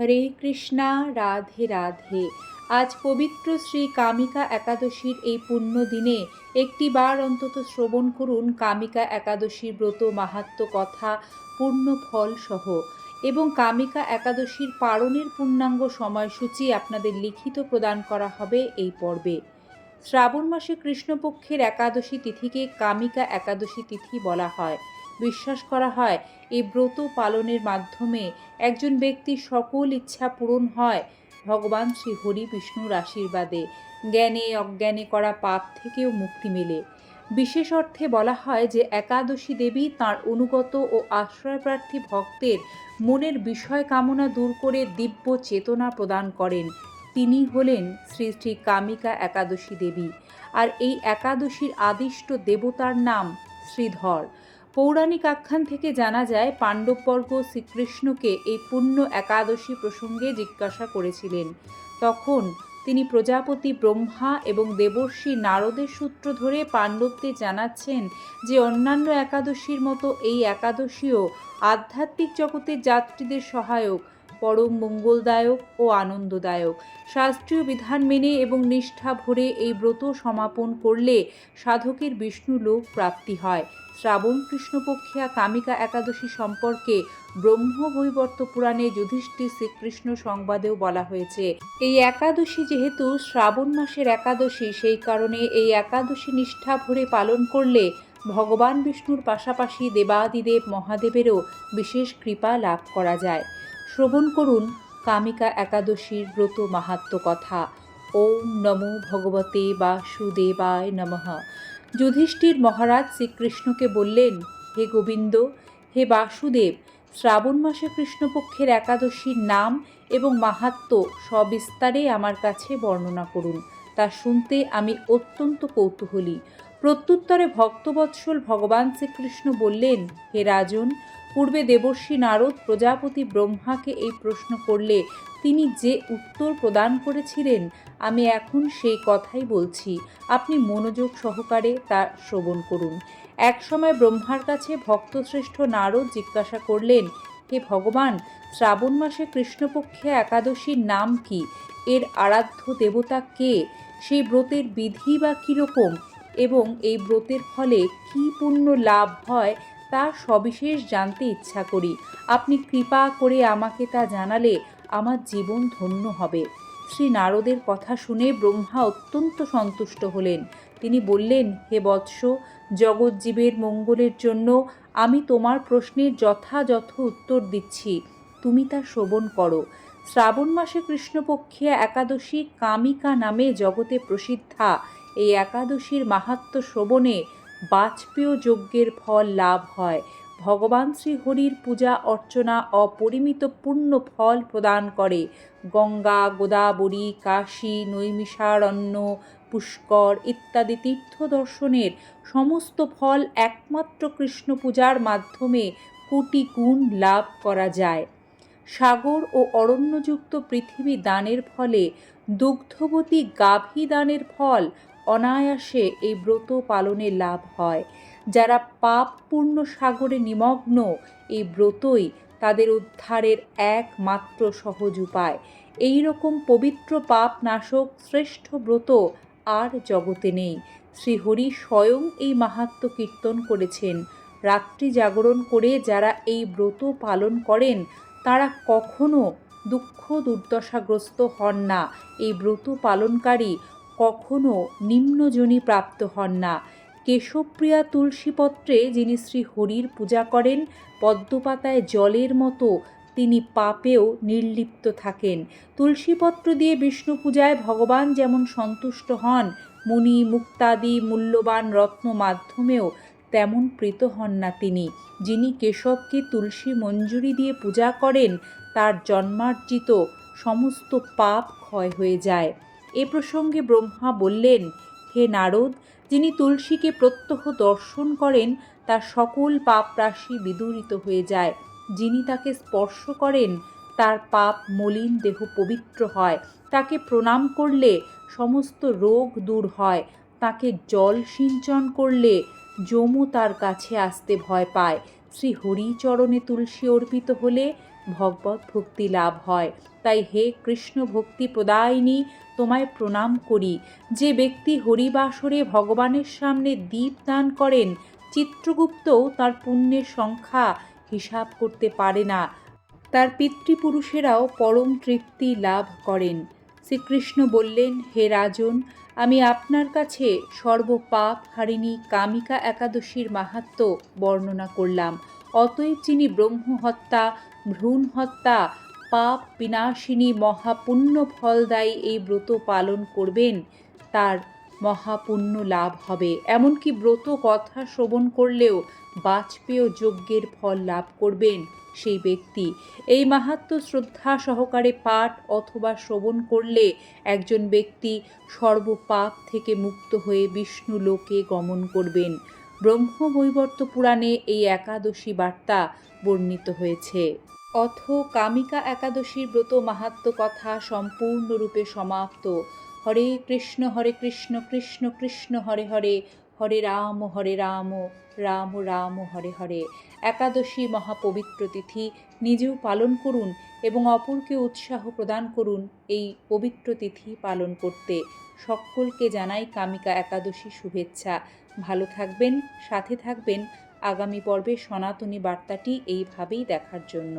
হরে কৃষ্ণা, রাধে রাধে। আজ পবিত্র শ্রী কামিকা একাদশীর এই পুণ্য দিনে একটি বার অন্তত শ্রবণ করুন কামিকা একাদশীর ব্রত মাহাত্ম কথা, পূর্ণ ফল সহ। এবং কামিকা একাদশীর পালনের পূর্ণাঙ্গ সময়সূচি আপনাদের লিখিত প্রদান করা হবে এই পর্বে। শ্রাবণ মাসে কৃষ্ণপক্ষের একাদশী তিথিকে কামিকা একাদশী তিথি বলা হয়। বিশ্বাস করা হয় এই ব্রত পালনের মাধ্যমে একজন ব্যক্তির সকল ইচ্ছা পূরণ হয়। ভগবান শ্রী হরি বিষ্ণুর আশীর্বাদে জ্ঞানে অজ্ঞানে করা পাপ থেকেও মুক্তি মেলে। বিশেষ অর্থে বলা হয় যে একাদশী দেবী তাঁর অনুগত ও আশ্রয়প্রার্থী ভক্তের মনের বিষয় কামনা দূর করে দিব্য চেতনা প্রদান করেন। তিনি হলেন শ্রী শ্রী কামিকা একাদশী দেবী। আর এই একাদশীর আদিষ্ট দেবতার নাম শ্রীধর। পৌরাণিক আখ্যান থেকে জানা যায়, পাণ্ডববর্গ শ্রীকৃষ্ণকে এই পুণ্য একাদশী প্রসঙ্গে জিজ্ঞাসা করেছিলেন। তখন তিনি প্রজাপতি ব্রহ্মা এবং দেবর্ষী নারদের সূত্র ধরে পাণ্ডবদের জানাচ্ছেন যে, অন্যান্য একাদশীর মতো এই একাদশীও আধ্যাত্মিক জগতের যাত্রীদের সহায়ক। পরম মঙ্গলদায়ক ও আনন্দদায়ক। শাস্ত্রীয় বিধান মেনে এবং নিষ্ঠা ভরে এই ব্রত সমাপন করলে সাধকের বিষ্ণু লোক প্রাপ্তি হয়। শ্রাবণ কৃষ্ণপক্ষিয়া কামিকা একাদশী সম্পর্কে ব্রহ্ম ব্রহ্মবৈবর্ত পুরাণে যুধিষ্ঠির শ্রীকৃষ্ণ সংবাদেও বলা হয়েছে। এই একাদশী যেহেতু শ্রাবণ মাসের একাদশী, সেই কারণে এই একাদশী নিষ্ঠা ভরে পালন করলে ভগবান বিষ্ণুর পাশাপাশি দেবাদিদেব মহাদেবেরও বিশেষ কৃপা লাভ করা যায়। শ্রবণ করুন কামিকা একাদশীর ব্রত মাহাত্ম কথা। ওম নমো ভগবতে বাসুদেবায় নমঃ। যুধিষ্ঠির মহারাজ শ্রীকৃষ্ণকে বললেন, হে গোবিন্দ, হে বাসুদেব, শ্রাবণ মাসে কৃষ্ণপক্ষের একাদশীর নাম এবং মাহাত্ম সবিস্তারে আমার কাছে বর্ণনা করুন। তা শুনতে আমি অত্যন্ত কৌতূহলী। প্রত্যুত্তরে ভক্তবৎসল ভগবান শ্রীকৃষ্ণ বললেন, হে রাজন পূর্বে দেবর্ষী নারদ প্রজাপতি ব্রহ্মাকে এই প্রশ্ন করলে তিনি যে উত্তর প্রদান করেছিলেন, আমি এখন সেই কথাই বলছি। আপনি মনোযোগ সহকারে তা শ্রবণ করুন। একসময় ব্রহ্মার কাছে ভক্তশ্রেষ্ঠ নারদ জিজ্ঞাসা করলেন, হে ভগবান, শ্রাবণ মাসে কৃষ্ণপক্ষে একাদশীর নাম কি? এর আরাধ্য দেবতা কে? সেই ব্রতের বিধি বা কীরকম? এবং এই ব্রতের ফলে কী পুণ্য লাভ হয় তা সবিশেষ জানতে ইচ্ছা করি। আপনি কৃপা করে আমাকে তা জানালে আমার জীবন ধন্য হবে। শ্রী নারদের কথা শুনে ব্রহ্মা অত্যন্ত সন্তুষ্ট হলেন। তিনি বললেন, হে বৎস জগৎজীবের মঙ্গলের জন্য আমি তোমার প্রশ্নের যথাযথ উত্তর দিচ্ছি। তুমি তা শ্রবণ করো। শ্রাবণ মাসে কৃষ্ণপক্ষে একাদশী কামিকা নামে জগতে প্রসিদ্ধা। এই একাদশীর মাহাত্ম শ্রবণে বাজপেয় যজ্ঞের ফল লাভ হয়। ভগবান শ্রীহরির পূজা অর্চনা অপরিমিত পূর্ণ ফল প্রদান করে। গঙ্গা, গোদাবরী, কাশী, নৈমিষারণ্য, পুষ্কর ইত্যাদি তীর্থ দর্শনের সমস্ত ফল একমাত্র কৃষ্ণ পূজার মাধ্যমে কোটি গুণ লাভ করা যায়। সাগর ও অরণ্যযুক্ত পৃথিবী দানের ফলে দুগ্ধবতী গাভী দানের ফল অনায়াসে এই ব্রত পালনে লাভ হয়। যারা পাপপূর্ণ সাগরে নিমগ্ন, এই ব্রতই তাদের উদ্ধারের একমাত্র সহজ উপায়। এই রকম পবিত্র পাপ নাশক শ্রেষ্ঠ ব্রত আর জগতে নেই। শ্রীহরি স্বয়ং এই মাহাত্ম কীর্তন করেছেন। রাত্রি জাগরণ করে যারা এই ব্রত পালন করেন, তারা কখনো দুঃখ দুর্দশাগ্রস্ত হন না। এই ব্রত পালনকারী কখনো নিম্নজনী প্রাপ্ত হন না। কেশবপ্রিয়া তুলসীপত্রে যিনি শ্রী হরির পূজা করেন, পদ্মপাতায় জলের মতো তিনি পাপেও নির্লিপ্ত থাকেন। তুলসীপত্র দিয়ে বিষ্ণু পূজায় ভগবান যেমন সন্তুষ্ট হন, মুনি, মুক্তাদি, মূল্যবান রত্ন মাধ্যমেও তেমন প্রীত হন না তিনি। যিনি কেশবকে তুলসী মঞ্জুরি দিয়ে পূজা করেন, তার জন্মার্জিত সমস্ত পাপ ক্ষয় হয়ে যায়। এ প্রসঙ্গে ব্রহ্মা বললেন, হে নারদ, যিনি তুলসীকে প্রত্যহ দর্শন করেন, তার সকল পাপ রাশি বিদূরিত হয়ে যায়। যিনি তাকে স্পর্শ করেন, তার পাপ মলিন দেহ পবিত্র হয়। তাকে প্রণাম করলে সমস্ত রোগ দূর হয়। তাকে জল সিঞ্চন করলে যমু তার কাছে আসতে ভয় পায়। শ্রী হরিচরণে তুলসী অর্পিত হলে ভগবত ভক্তি লাভ হয়। তাই হে কৃষ্ণ ভক্তি প্রদায়িনী, তোমায় প্রণাম করি। যে ব্যক্তি হরিবাসরে ভগবানের সামনে দীপ দান করেন, চিত্রগুপ্তও তার পুণ্যের সংখ্যা হিসাব করতে পারে না। তার পিতৃপুরুষেরাও পরম তৃপ্তি লাভ করেন। শ্রীকৃষ্ণ বললেন, হে রাজন, আমি আপনার কাছে সর্বপাপ হারিণী কামিকা একাদশীর মাহাত্ম্য বর্ণনা করলাম। অতএব যিনি ব্রহ্ম হত্যা ভ্রূণ হত্যা পাপ বিনাশিনী মহাপুণ্য ফলদায়ী এই ব্রত পালন করবেন, তার মহাপুণ্য লাভ হবে। এমনকি ব্রত কথা শ্রবণ করলেও বাজপেয় যজ্ঞের ফল লাভ করবেন সেই ব্যক্তি। এই মাহাত্ম শ্রদ্ধা সহকারে পাঠ অথবা শ্রবণ করলে একজন ব্যক্তি সর্বপাপ থেকে মুক্ত হয়ে বিষ্ণু লোকে গমন করবেন। ব্রহ্মবৈবর্ত পুরাণে এই একাদশী বার্তা বর্ণিত হয়েছে। অথ কামিকা একাদশীর ব্রত মাহাত্ম কথা সম্পূর্ণরূপে সমাপ্ত। হরে কৃষ্ণ হরে কৃষ্ণ কৃষ্ণ কৃষ্ণ, হরে হরে হরে রাম হরে রাম রাম রাম, হরে হরে। একাদশী মহাপবিত্র তিথি নিজেও পালন করুন এবং অপরকে উৎসাহ প্রদান করুন এই পবিত্র তিথি পালন করতে। সকলকে জানাই কামিকা একাদশী শুভেচ্ছা। ভালো থাকবেন সাথে থাকবেন। আগামী পর্বে সনাতনী বার্তাটি এইভাবেই দেখার জন্য।